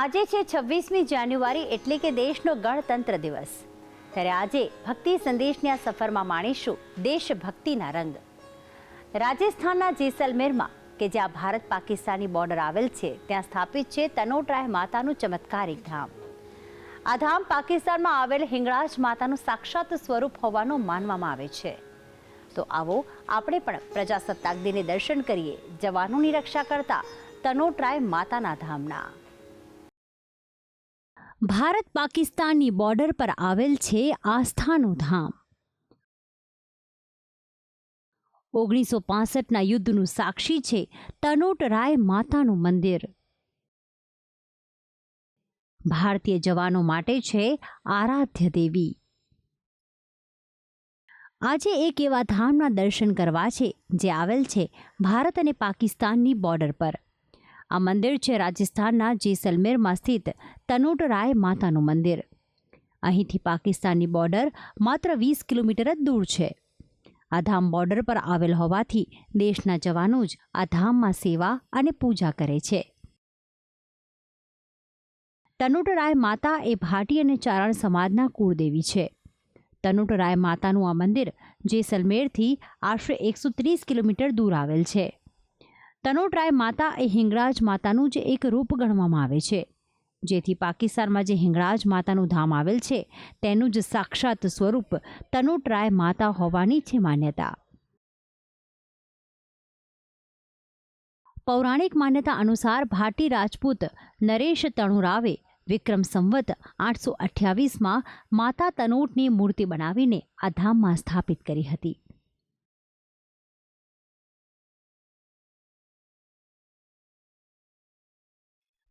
આજે છે છવ્વીસમી જાન્યુઆરી એટલે કે દેશનો ગણતંત્ર દિવસ. ત્યારે આજે ભક્તિ સંદેશની આ સફરમાં માણીશું દેશભક્તિના રંગ. રાજસ્થાનના જેસલમેરમાં, કે જ્યાં ભારત પાકિસ્તાની બોર્ડર આવેલ છે, ત્યાં સ્થાપિત છે તનોટરાય માતાનું ચમત્કારિક ધામ. આ ધામ પાકિસ્તાનમાં આવેલ હિંગળાજ માતાનું સાક્ષાત સ્વરૂપ હોવાનું માનવામાં આવે છે. તો આવો આપણે પણ પ્રજાસત્તાક દિને દર્શન કરીએ જવાનોની રક્ષા કરતા તનોટરાય માતાના ધામના. ભારત પાકિસ્તાનની બોર્ડર પર આવેલ છે આસ્થાનું ધામ. ઓગણીસો પાસઠના યુદ્ધનું સાક્ષી છે તનોટરાય માતાનું મંદિર. ભારતીય જવાનો માટે છે આરાધ્ય દેવી. આજે એક એવા ધામના દર્શન કરવા છે જે આવેલ છે ભારત અને પાકિસ્તાનની બોર્ડર પર. આ મંદિર છે રાજસ્થાનના જેસલમેરમાં સ્થિત તનોટરાય માતાનું મંદિર. અહીંથી પાકિસ્તાનની બોર્ડર માત્ર વીસ કિલોમીટર જ દૂર છે. આ ધામ બોર્ડર પર આવેલ હોવાથી દેશના જવાનો જ આ ધામમાં સેવા અને પૂજા કરે છે. તનુટરાય માતા એ ભાટી અને ચારણ સમાજના કુળદેવી છે. તનુટરાય માતાનું આ મંદિર જેસલમેરથી આશરે એકસો ત્રીસ કિલોમીટર દૂર આવેલ છે. તનોટરાય માતા એ હિંગળાજ માતાનું જ એક રૂપ ગણવામાં આવે છે. જેથી પાકિસ્તાનમાં જે હિંગળાજ માતાનું ધામ આવેલ છે, તેનું જ સાક્ષાત સ્વરૂપ તનોટરાય માતા હોવાની છે માન્યતા. પૌરાણિક માન્યતા અનુસાર ભાટી રાજપૂત નરેશ તણુરાવે વિક્રમ સંવત આઠસો અઠ્યાવીસમાં માતા તનોટની મૂર્તિ બનાવીને આ ધામમાં સ્થાપિત કરી હતી.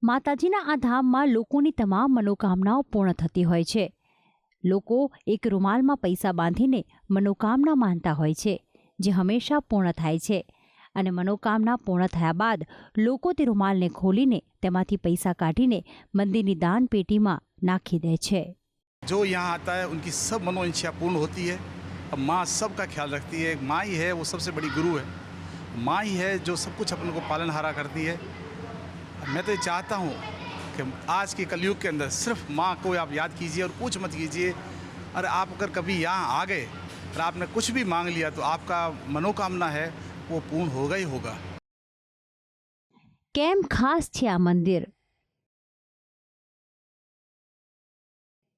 માતાજીના આ ધામમાં લોકોની તમામ મનોકામનાઓ પૂર્ણ થતી હોય છે લોકો એક રૂમાલમાં પૈસા બાંધીને મનોકામના માનતા હોય છે જે હંમેશા પૂર્ણ થાય છે અને મનોકામના પૂર્ણ થયા બાદ લોકો તે રૂમાલને ખોલીને તેમાંથી પૈસા કાઢીને મંદિરની દાન પેટીમાં નાખી દે છે जो यहाँ आता है उनकी सब मनोइच्छा पूर्ण होती है अब माँ सबका ख्याल रखती है माँ ही है वो सबसे बड़ी गुरु है माँ ही है जो सब कुछ अपने को पालन हारा करती है मैं तो ये चाहता हूँ कि आज के कलयुग के अंदर सिर्फ माँ को आप याद कीजिए और कुछ मत कीजिए और आप अगर कभी यहाँ आ गए और आपने कुछ भी मांग लिया तो आपका मनोकामना है वो पूर्ण होगा ही होगा કેમ ખાસ છે આ મંદિર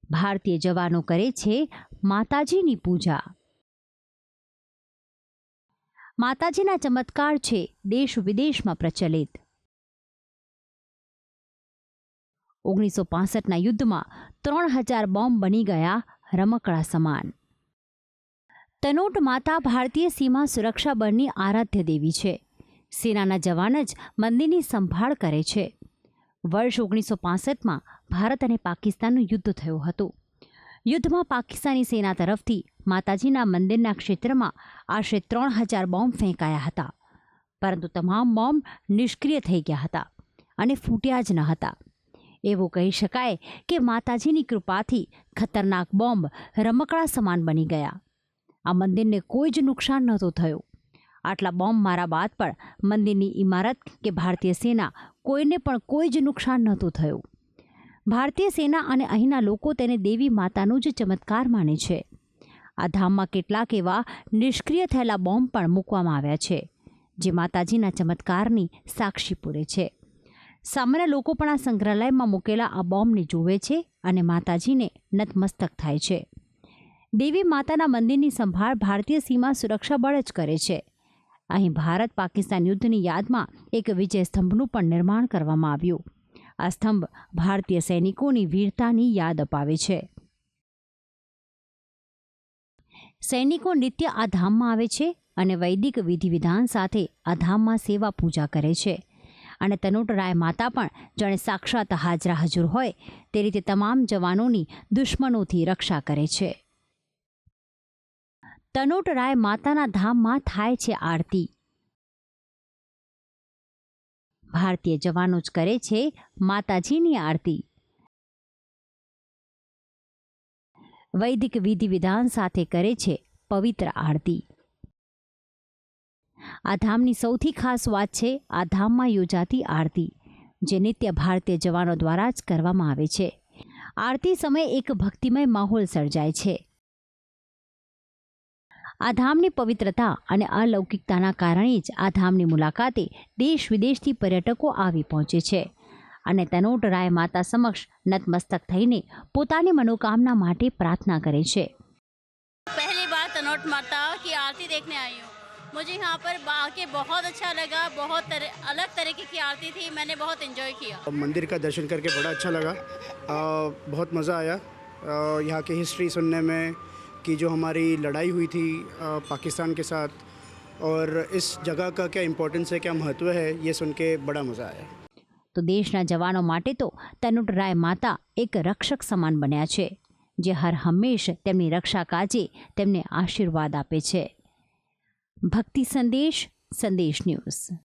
ભારતીય જવાનો કરે છે માતાજીની પૂજા માતાજીના ચમત્કાર છે દેશ વિદેશમાં પ્રચલિત ઓગણીસો પાસઠના યુદ્ધમાં ત્રણ હજાર બોમ્બ બની ગયા રમકડા સમાન. તનોટ માતા ભારતીય સીમા સુરક્ષા બળની આરાધ્ય દેવી છે. સેનાના જવાન જ મંદિરની સંભાળ કરે છે. વર્ષ ઓગણીસો પાસઠમાં ભારત અને પાકિસ્તાનનું યુદ્ધ થયું હતું. યુદ્ધમાં પાકિસ્તાની સેના તરફથી માતાજીના મંદિરના ક્ષેત્રમાં આશરે ત્રણ હજાર બોમ્બ ફેંકાયા હતા. પરંતુ તમામ બોમ્બ નિષ્ક્રિય થઈ ગયા હતા અને ફૂટ્યા જ ન હતા. એવું કહી શકાય કે માતાજીની કૃપાથી ખતરનાક બોમ્બ રમકડા સમાન બની ગયા. આ મંદિરને કોઈ જ નુકસાન નહોતું થયું. આટલા બોમ્બ મારા બાદ પણ મંદિરની ઇમારત કે ભારતીય સેના કોઈને પણ કોઈ જ નુકસાન નહોતું થયું. ભારતીય સેના અને અહીંના લોકો તેને દેવી માતાનું જ ચમત્કાર માને છે. આ ધામમાં કેટલાક એવા નિષ્ક્રિય થયેલા બોમ્બ પણ મૂકવામાં આવ્યા છે, જે માતાજીના ચમત્કારની સાક્ષી પૂરે છે. સામાન્ય લોકો પણ આ સંગ્રહાલયમાં મૂકેલા આ બોમ્બને જુએ છે અને માતાજીને નતમસ્તક થાય છે. દેવી માતાના મંદિરની સંભાળ ભારતીય સીમા સુરક્ષા બળ જ કરે છે. અહીં ભારત પાકિસ્તાન યુદ્ધની યાદમાં એક વિજય સ્તંભનું પણ નિર્માણ કરવામાં આવ્યું. આ સ્તંભ ભારતીય સૈનિકોની વીરતાની યાદ અપાવે છે. સૈનિકો નિત્ય આ ધામમાં આવે છે અને વૈદિક વિધિ વિધાન સાથે આ ધામમાં સેવા પૂજા કરે છે. અને તનોટરાય માતા પણ જાણે સાક્ષાત હાજરા હજુર હોય. તે રીતે તમામ જવાનોની દુશ્મનોથી રક્ષા કરે છે. તનોટરાય માતાના ધામમાં થાય છે આરતી. ભારતીય જવાનો જ કરે છે માતાજીની આરતી. વૈદિક વિધિ વિધાન સાથે કરે છે પવિત્ર આરતી. આ ધામની સૌથી ખાસ વાત છે આ ધામમાં યોજાતી આરતી, જે નિત્ય ભારતીય જવાનો દ્વારા જ કરવામાં આવે છે. આરતી સમયે એક ભક્તિમય માહોલ સર્જાય છે. આ ધામની પવિત્રતા અને અલૌકિકતાના કારણે જ આ ધામની મુલાકાતે દેશ વિદેશથી પર્યટકો આવી પહોંચે છે અને તનોટરાય માતા સમક્ષ નતમસ્તક થઈને પોતાની મનોકામના માટે પ્રાર્થના કરે છે. પહેલી બાર તનોટ માતા કી આરતી દેખને આવી હું. मुझे यहाँ पर आके बहुत अच्छा लगा बहुत तरह अलग तरीके की आरती थी मैंने बहुत इन्जॉय किया मंदिर का दर्शन करके बड़ा अच्छा लगा आ, बहुत मज़ा आया आ, यहाँ की हिस्ट्री सुनने में कि जो हमारी लड़ाई हुई थी आ, पाकिस्तान के साथ और इस जगह का क्या इम्पोर्टेंस है क्या महत्व है ये सुन के बड़ा मज़ा आया તો દેશના જવાનો માટે તો તનુટ રાય માતા એક રક્ષક સમાન બન્યા છે જે હર હંમેશ તેમની રક્ષા કાજે તેમને આશીર્વાદ આપે છે ભક્તિ સંદેશ સંદેશ ન્યૂઝ.